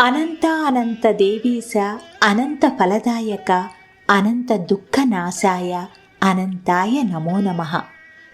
అనంత అనంత దేవీశ అనంత ఫలదాయక అనంత దుఃఖనాశాయ అనంతాయ నమో నమః.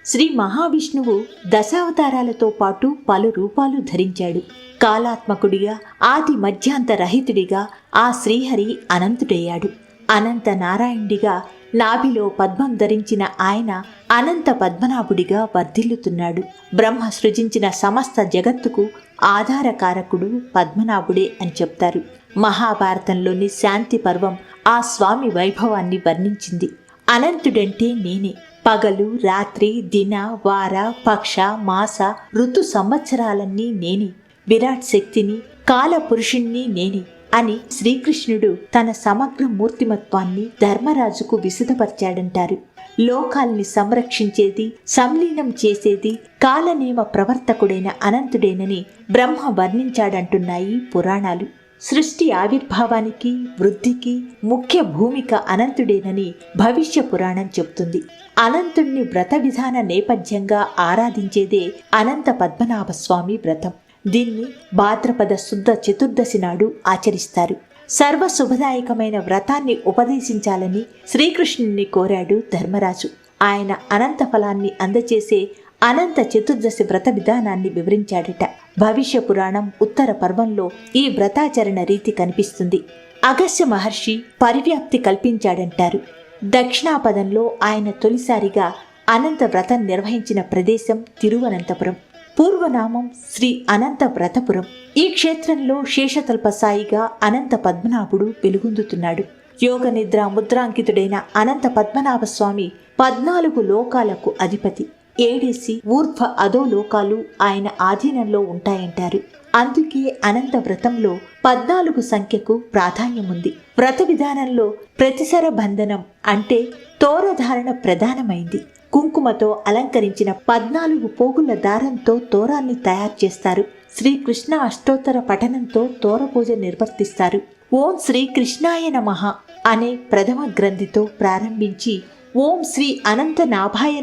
శ్రీ మహావిష్ణువు దశావతారాలతో పాటు పలు రూపాలు ధరించాడు. కాలాత్మకుడిగా ఆది మధ్యాంత రహితుడిగా ఆ శ్రీహరి అనంతుడయ్యాడు. అనంత నారాయణుడిగా నాభిలో పద్మం ధరించిన ఆయన అనంత పద్మనాభుడిగా వర్ధిల్లుతున్నాడు. బ్రహ్మ సృజించిన సమస్త జగత్తుకు ఆధారకారకుడు పద్మనాభుడే అని చెప్తారు. మహాభారతంలోని శాంతి పర్వం ఆ స్వామి వైభవాన్ని వర్ణించింది. అనంతుడంటే నేనే. పగలు రాత్రి దిన వార పక్ష మాస ఋతు సంవత్సరాలన్నీ నేనే. విరాట్ శక్తిని కాల పురుషుణ్ణి నేనే. అని శ్రీకృష్ణుడు తన సమగ్ర మూర్తిమత్వాన్ని ధర్మరాజుకు విశదపరిచాడంటారు లోకాల్ని సంరక్షించేది సంలీనం చేసేది కాలనియమ ప్రవర్తకుడైన అనంతుడేనని బ్రహ్మ వర్ణించాడంటున్నాయి పురాణాలు. సృష్టి ఆవిర్భావానికి వృద్ధికి ముఖ్య భూమిక అనంతుడేనని భవిష్య పురాణం చెబుతుంది. అనంతుణ్ణి వ్రత విధాన నేపథ్యంగా ఆరాధించేదే అనంత పద్మనాభ స్వామి వ్రతం. దీన్ని భాద్రపద శుద్ధ చతుర్దశి నాడు ఆచరిస్తారు. సర్వ శుభదాయకమైన వ్రతాన్ని ఉపదేశించాలని శ్రీకృష్ణుని కోరాడు ధర్మరాజు. ఆయన అనంత ఫలాన్ని అందచేసే అనంత చతుర్దశి వ్రత విధానాన్ని వివరించాడట. భవిష్య పురాణం ఉత్తర పర్వంలో ఈ వ్రతాచరణ రీతి కనిపిస్తుంది. అగస్య మహర్షి పరివ్యాప్తి కల్పించాడంటారు. దక్షిణాపదంలో ఆయన తొలిసారిగా అనంత వ్రతం నిర్వహించిన ప్రదేశం తిరువనంతపురం. పూర్వనామం శ్రీ అనంత వ్రతపురం ఈ క్షేత్రంలో శేషతల్ప సాయిగా అనంత పద్మనాభుడు వెలుగొందుతున్నాడు. యోగ నిద్ర ముద్రాంకితుడైన అనంత పద్మనాభ స్వామి పద్నాలుగు లోకాలకు అధిపతి. ఏడేసి ఊర్ధ్వ అధో లోకాలు ఆయన ఆధీనంలో ఉంటాయంటారు. అందుకే అనంత వ్రతంలో పద్నాలుగు సంఖ్యకు ప్రాధాన్యముంది. వ్రత విధానంలో ప్రతిసర బంధనం అంటే తోరధారణ ప్రధానమైంది. కుంకుమతో అలంకరించిన పద్నాలుగు పోగుల దారంతో తోరాన్ని తయారు చేస్తారు. శ్రీకృష్ణ అష్టోత్తర పఠనంతో తోర పూజ నిర్వర్తిస్తారు. ఓం శ్రీ కృష్ణాయ నమః అనే ప్రథమ గ్రంథితో ప్రారంభించి ఓం శ్రీ అనంత నాభాయ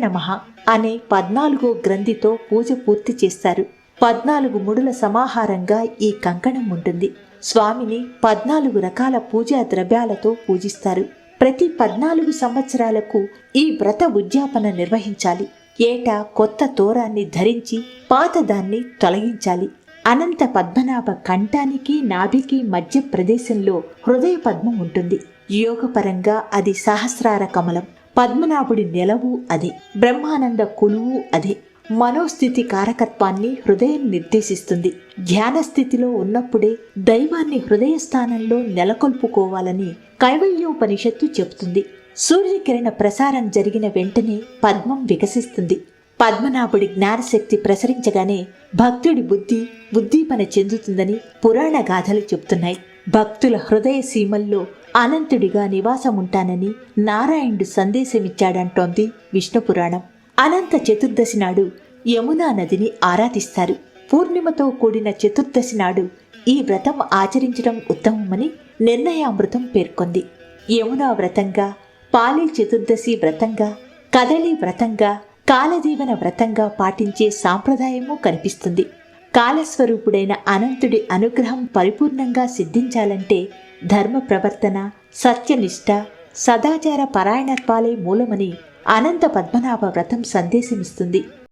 అనే పద్నాలుగో గ్రంథితో పూజ పూర్తి చేస్తారు. పద్నాలుగు ముడుల సమాహారంగా ఈ కంకణం ఉంటుంది. స్వామిని పద్నాలుగు రకాల పూజా ద్రవ్యాలతో పూజిస్తారు. ప్రతి పద్నాలుగు సంవత్సరాలకు ఈ వ్రత ఉద్యాపన నిర్వహించాలి. ఏటా కొత్త తోరాన్ని ధరించి పాతదాన్ని తొలగించాలి. అనంత పద్మనాభ కంఠానికి నాభికి మధ్య ప్రదేశంలో హృదయ పద్మం ఉంటుంది. యోగపరంగా అది సహస్రార కమలం. పద్మనాభుడి నెలవు అదే. బ్రహ్మానంద కొలువు అదే. మనోస్థితి కారకత్వాన్ని హృదయం నిర్దేశిస్తుంది. ధ్యాన స్థితిలో ఉన్నప్పుడే దైవాన్ని హృదయ స్థానంలో నెలకొల్పుకోవాలని కైవల్యోపనిషత్తు చెబుతుంది. సూర్యకిరణ ప్రసారం జరిగిన వెంటనే పద్మం వికసిస్తుంది. పద్మనాభుడి జ్ఞానశక్తి ప్రసరించగానే భక్తుడి బుద్ధి ఉద్దీపన చెందుతుందని పురాణ గాథలు చెబుతున్నాయి. భక్తుల హృదయ సీమల్లో అనంతుడిగా నివాసముంటానని నారాయణుడు సందేశమిచ్చాడంటోంది విష్ణు పురాణం అనంత చతుర్దశి నాడు యమునా నదిని ఆరాధిస్తారు. పూర్ణిమతో కూడిన చతుర్దశి నాడు ఈ వ్రతం ఆచరించడం ఉత్తమమని నిర్ణయామృతం పేర్కొంది. యమునా వ్రతంగా పాలి చతుర్దశి వ్రతంగా కదలి వ్రతంగా కాలదీవన వ్రతంగా పాటించే సాంప్రదాయము కనిపిస్తుంది. కాలస్వరూపుడైన అనంతుడి అనుగ్రహం పరిపూర్ణంగా సిద్ధించాలంటే ధర్మ ప్రవర్తన సత్యనిష్ట సదాచార పరాయణత్వాలే మూలమని అనంత పద్మనాభ వ్రతం సందేశమిస్తుంది.